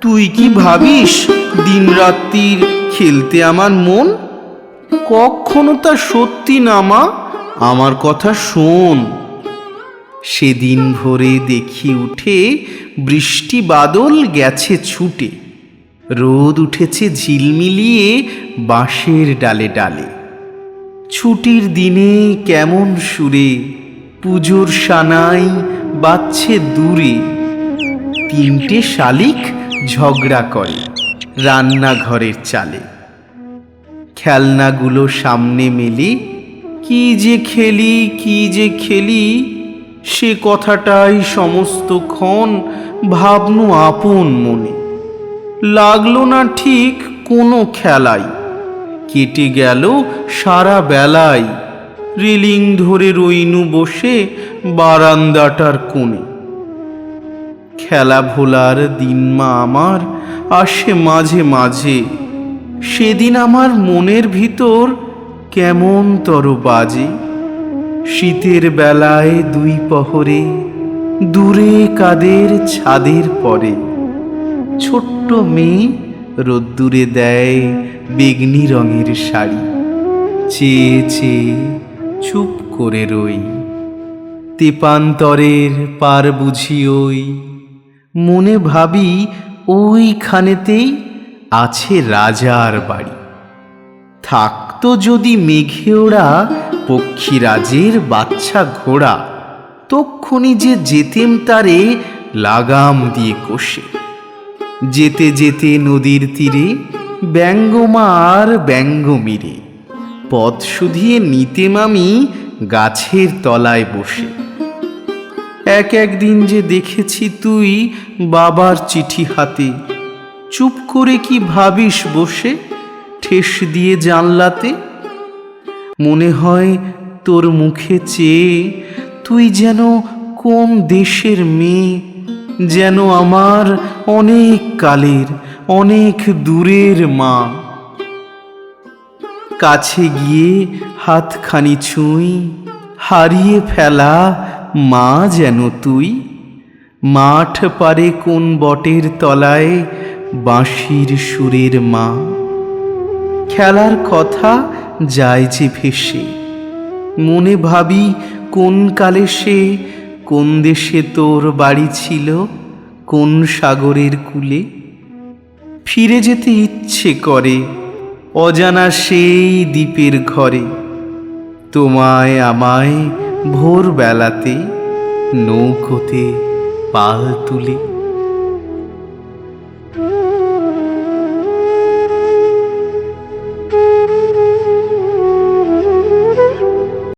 তুই কি ভাবিস দিন রাত্রির খেলতে আমার মন? কখনো তা সত্যি না, মা। আমার কথা শোন। সেদিন ভোরে দেখি উঠে বৃষ্টি বাদল গেছে ছুটে। রোদ উঠেছে ঝিলমিলিয়ে বাঁশের ডালে ডালে। ছুটির দিনে কেমন সুরে পুজোর সানাই বাজছে দূরে। তিনটে শালিক ঝগড়া করে রান্নাঘরের চালে। খেলনাগুলো সামনে মেলে, কি যে খেলি, কি যে খেলি, সে কথাটাই সমস্তক্ষণ ভাবনু আপন মনে। লাগল না ঠিক কোনো খেলাই, কেটে গেল সারা বেলায় রেলিং ধরে রইনু বসে বারান্দাটার কোণে। খেলা ভোলার দিন মা আমার আসে মাঝে মাঝে। সেদিন আমার মনের ভিতর কেমন তর বাজে শীতের বেলায় দুই পহরে, দূরে কাদের ছাদের পরে। ছোট্ট মেয়ে রোদ্দুরে দেয় বেগনি রঙের শাড়ি। চেয়ে চেয়ে চুপ করে রই। তেপান্তরের পার বুঝি ওই। মনে ভাবি ওইখানেতেই আছে রাজার বাড়ি। থাকতো যদি মেঘে ওড়া পক্ষীরাজের বাচ্চা ঘোড়া, তক্ষুনি যে যেতেম তারে লাগাম দিয়ে কষে। যেতে যেতে নদীর তীরে ব্যঙ্গমার ব্যঙ্গ মিরে পথ শুধিয়ে নিতেম আমি গাছের তলায় বসে। এক একদিন যে দেখেছি তুই বাবার চিঠি হাতে, চুপ করে কি ভাবিস বসে ঠেস দিয়ে জানলাতে? মনে হয় তোর মুখে চেয়ে তুই যেন কোন দেশের মেয়ে, যেন আমার অনেক কালের, অনেক দূরের মা। কাছে গিয়ে হাতখানি ছুঁই, হারিয়ে ফেলা মা যেন তুই। মাঠ পারে কোন বটের তলায় বাঁশির সুরের মা। খেলার কথা যায় যে ভেসে, মনে ভাবি কোন কালে সে, কোন দেশে তোর বাড়ি ছিল, কোন সাগরের কূলে। ফিরে যেতে ইচ্ছে করে অজানা সেই দ্বীপের ঘরে তোমায় আমায় ভোরবেলাতে নৌকোতে পাল তুলে।